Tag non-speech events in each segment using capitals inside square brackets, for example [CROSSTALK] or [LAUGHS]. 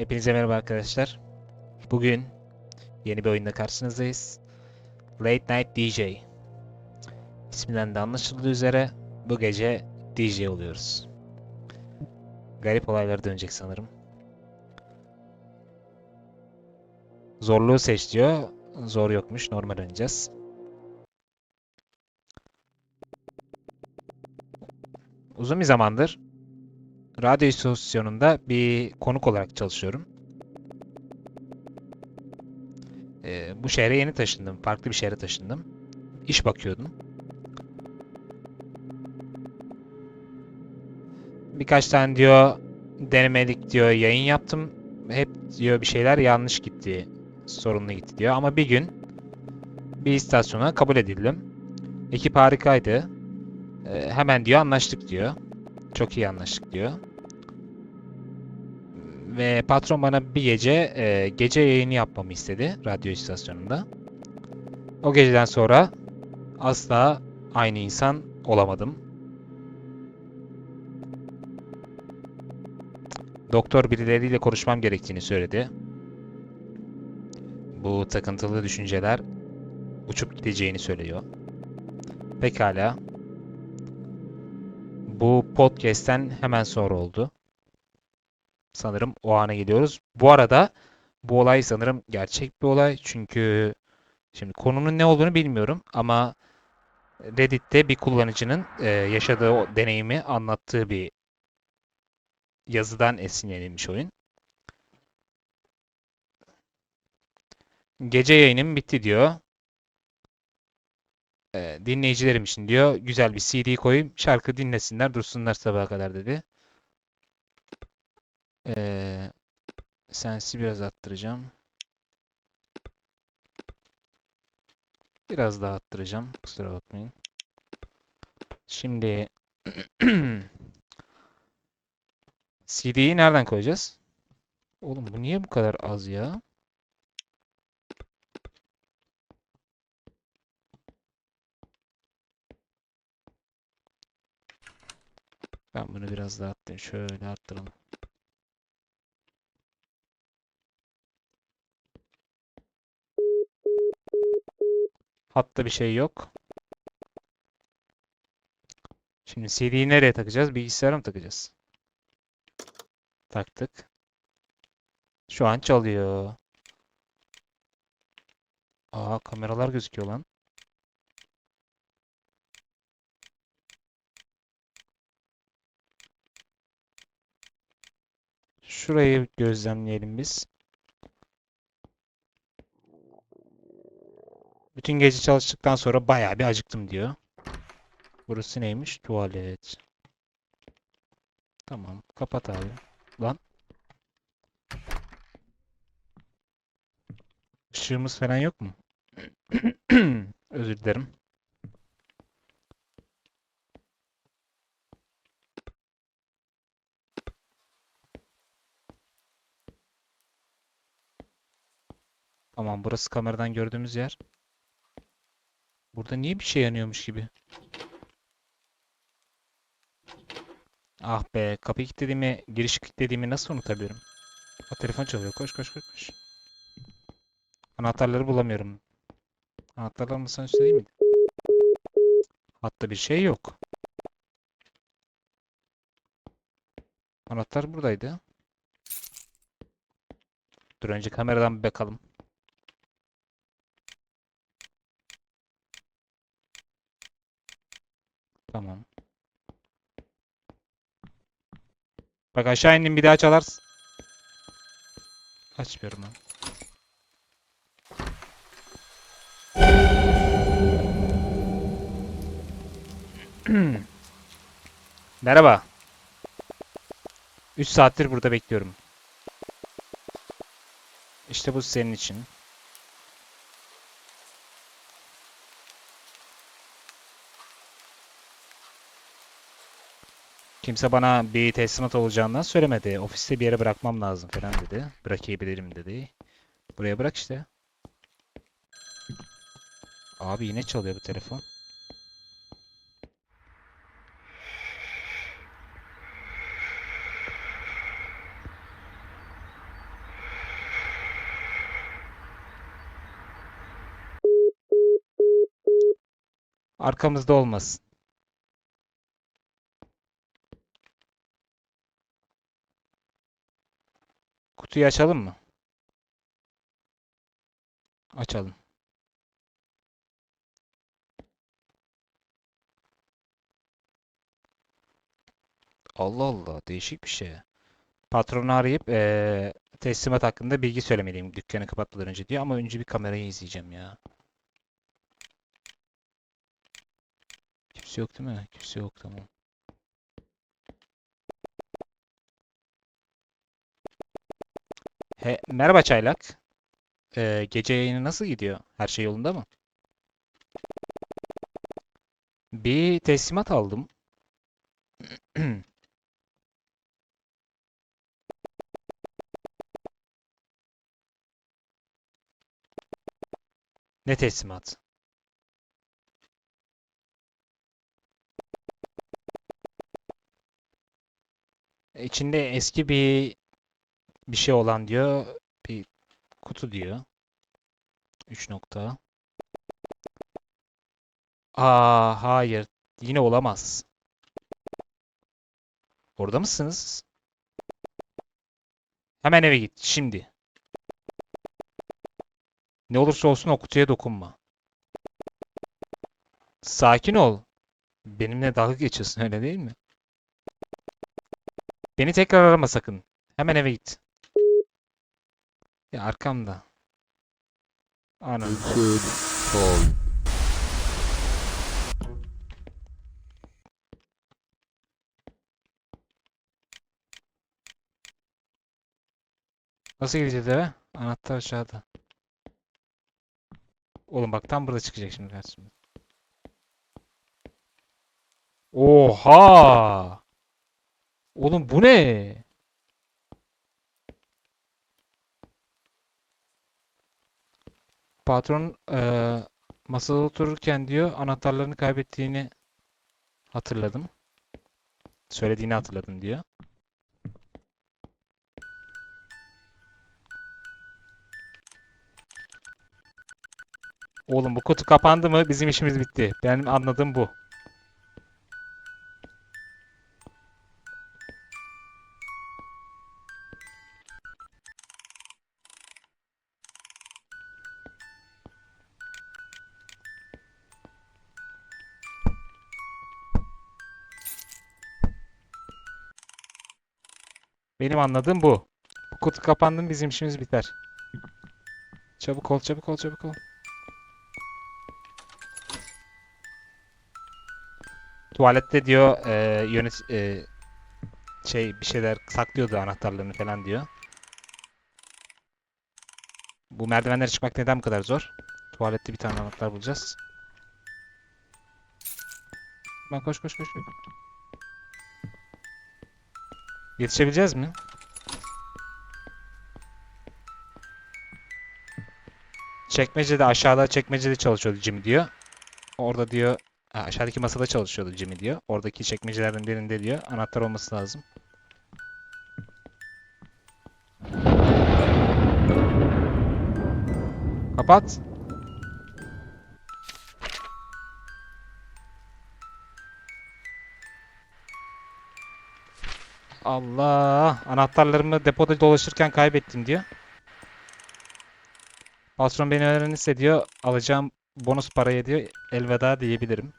Hepinize merhaba arkadaşlar. Bugün yeni bir oyunda karşınızdayız. Late Night DJ. İsminden de anlaşıldığı üzere bu gece DJ oluyoruz. Garip olaylar dönecek sanırım. Zorluğu seç diyor. Zor yokmuş. Normal oynayacağız. Uzun bir zamandır radyo istasyonunda bir konuk olarak çalışıyorum. Ee, bu şehre yeni taşındım. Farklı bir şehre taşındım. İş bakıyordum. Birkaç tane diyor denemelik diyor yayın yaptım. Hep diyor bir şeyler yanlış gitti. Sorunlu gitti diyor. Ama bir gün bir istasyona kabul edildim. Ekip harikaydı. Ee, hemen diyor anlaştık diyor. Çok iyi anlaştık diyor. Ve patron bana bir gece e, gece yayını yapmamı istedi radyo istasyonunda. O geceden sonra asla aynı insan olamadım. Doktor birileriyle konuşmam gerektiğini söyledi. Bu takıntılı düşünceler uçup gideceğini söylüyor. Pekala. Bu podcast'ten hemen sonra oldu. Sanırım o ana geliyoruz. Bu arada bu olay sanırım gerçek bir olay. Çünkü şimdi konunun ne olduğunu bilmiyorum ama Reddit'te bir kullanıcının e, yaşadığı o deneyimi anlattığı bir yazıdan esinlenilmiş oyun. Gece yayınım bitti diyor. E, dinleyicilerim için diyor güzel bir CD koyayım şarkı dinlesinler dursunlar sabaha kadar dedi. Ee, sensi biraz arttıracağım. Biraz daha arttıracağım. Kusura bakmayın. Şimdi [CLEARS THROAT] CD'yi nereden koyacağız? Oğlum bu niye bu kadar az ya? Ben bunu biraz daha arttırayım. Şöyle arttıralım. Hatta bir şey yok. Şimdi CD'yi nereye takacağız? Bilgisayara mı takacağız? Taktık. Şu an çalıyor. Aa kameralar gözüküyor lan. Şurayı gözlemleyelim biz. Bütün gece çalıştıktan sonra bayağı bir acıktım diyor. Burası neymiş? Tuvalet. Tamam. Kapat abi. Lan. Işığımız falan yok mu? [CLEARS THROAT] Özür dilerim. Tamam burası kameradan gördüğümüz yer. Burada niye bir şey yanıyormuş gibi? Ah be, kapıyı kilitlediğimi, giriş kilitlediğimi nasıl unutabilirim? O telefon çalıyor. Koş koş koş koş. Anahtarları bulamıyorum. Anahtarlar masanın üstte değil miydi? Hatta bir şey yok. Anahtar buradaydı. Dur önce kameradan bir bakalım. Tamam. Bak aşağı indim bir daha çalarsın. Açmıyorum ben. [CLEARS THROAT] Merhaba. 3 saattir burada bekliyorum. İşte bu senin için. Kimse bana bir teslimat olacağından söylemedi. Ofiste bir yere bırakmam lazım falan dedi. Bırakabilirim dedi. Buraya bırak işte. Abi yine çalıyor bu telefon. Arkamızda olmasın. Kutuyu açalım mı? Açalım. Allah Allah değişik bir şey. Patronu arayıp eee, teslimat hakkında bilgi söylemeliyim dükkanı kapatmadan önce diyor ama önce bir kamerayı izleyeceğim ya. Kimse yok değil mi? Kimse yok tamam. He, merhaba Çaylak. Eee, gece yayını nasıl gidiyor? Her şey yolunda mı? Bir teslimat aldım. [CLEARS THROAT] Ne teslimat? İçinde eski bir bir şey olan diyor. Bir kutu diyor. 3 nokta. Aa hayır. Yine olamaz. Orada mısınız? Hemen eve git. Şimdi. Ne olursa olsun o kutuya dokunma. Sakin ol. Benimle dalga geçiyorsun öyle değil mi? Beni tekrar arama sakın. Hemen eve git. Ya arkamda. Ana. Nasıl gideceğiz eve? Anahtar aşağıda. Oğlum bak tam burada çıkacak şimdi karşıma. Oha! Oğlum bu ne? Patron eee, masada otururken diyor anahtarlarını kaybettiğini hatırladım. Söylediğini hatırladım diyor. Oğlum bu kutu kapandı mı bizim işimiz bitti. Benim anladığım bu. Benim anladığım bu. Bu kutu kapandı bizim işimiz biter. Çabuk ol, çabuk ol, çabuk ol. Tuvalette diyor e, yönet e, şey bir şeyler saklıyordu anahtarlarını falan diyor. Bu merdivenlere çıkmak neden bu kadar zor? Tuvalette bir tane anahtar bulacağız. Ben koş koş koş. Yetişebileceğiz mi? Çekmecede aşağıda çekmecede çalışıyordu Jimmy diyor. Orada diyor aşağıdaki masada çalışıyordu Jimmy diyor. Oradaki çekmecelerden birinde diyor anahtar olması lazım. Kapat. Allah, anahtarlarımı depoda dolaşırken kaybettim diyor. Patron beni öğrenirse diyor alacağım bonus paraya diyor elveda diyebilirim.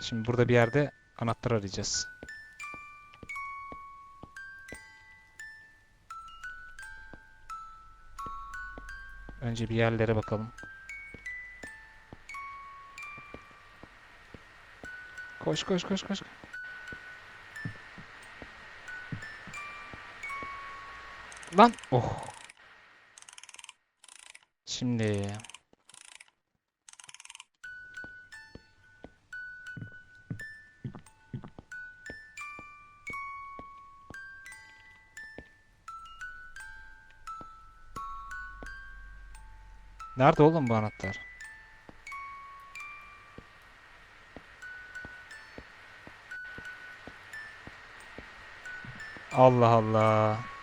Şimdi burada bir yerde anahtar arayacağız. Önce bir yerlere bakalım. Koş koş koş koş. Lan oh. Şimdi Nerede oğlum bu anahtar? Allah Allah.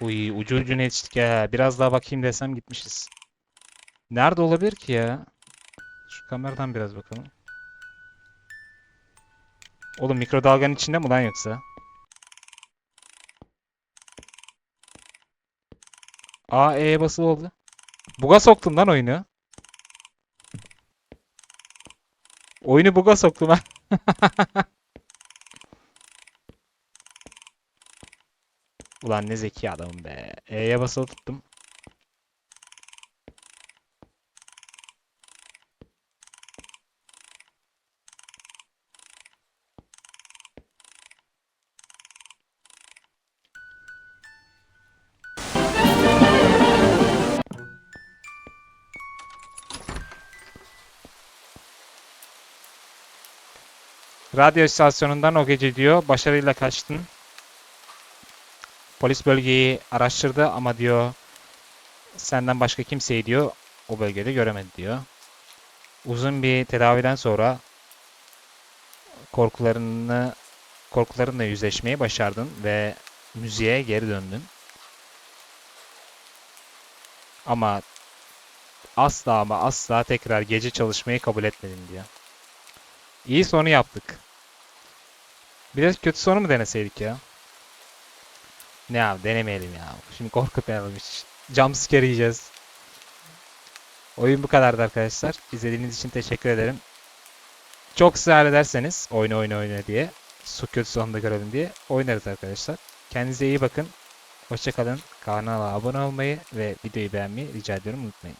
Uy ucu ucuna yetiştik ya. Biraz daha bakayım desem gitmişiz. Nerede olabilir ki ya? Şu kameradan biraz bakalım. Oğlum mikrodalganın içinde mi lan yoksa? Aa E'ye basılı oldu. Buga soktum lan oyunu. Oyunu buga soktum ha. [LAUGHS] Ulan ne zeki adamım be. E'ye basılı tuttum. Radyo istasyonundan o gece diyor başarıyla kaçtın. Polis bölgeyi araştırdı ama diyor senden başka kimseyi diyor o bölgede göremedi diyor. Uzun bir tedaviden sonra korkularını korkularınla yüzleşmeyi başardın ve müziğe geri döndün. Ama asla ama asla tekrar gece çalışmayı kabul etmedin diyor. İyi sonu yaptık. Biraz kötü sonu mu deneseydik ya? Ne abi denemeyelim ya. Şimdi korkutmayalım hiç. Jumpscare yiyeceğiz. Oyun bu kadardı arkadaşlar. İzlediğiniz için teşekkür ederim. Çok ısrar ederseniz oyna oyna oyna diye su kötü sonunda görelim diye oynarız arkadaşlar. Kendinize iyi bakın. Hoşçakalın. Kanala abone olmayı ve videoyu beğenmeyi rica ediyorum unutmayın.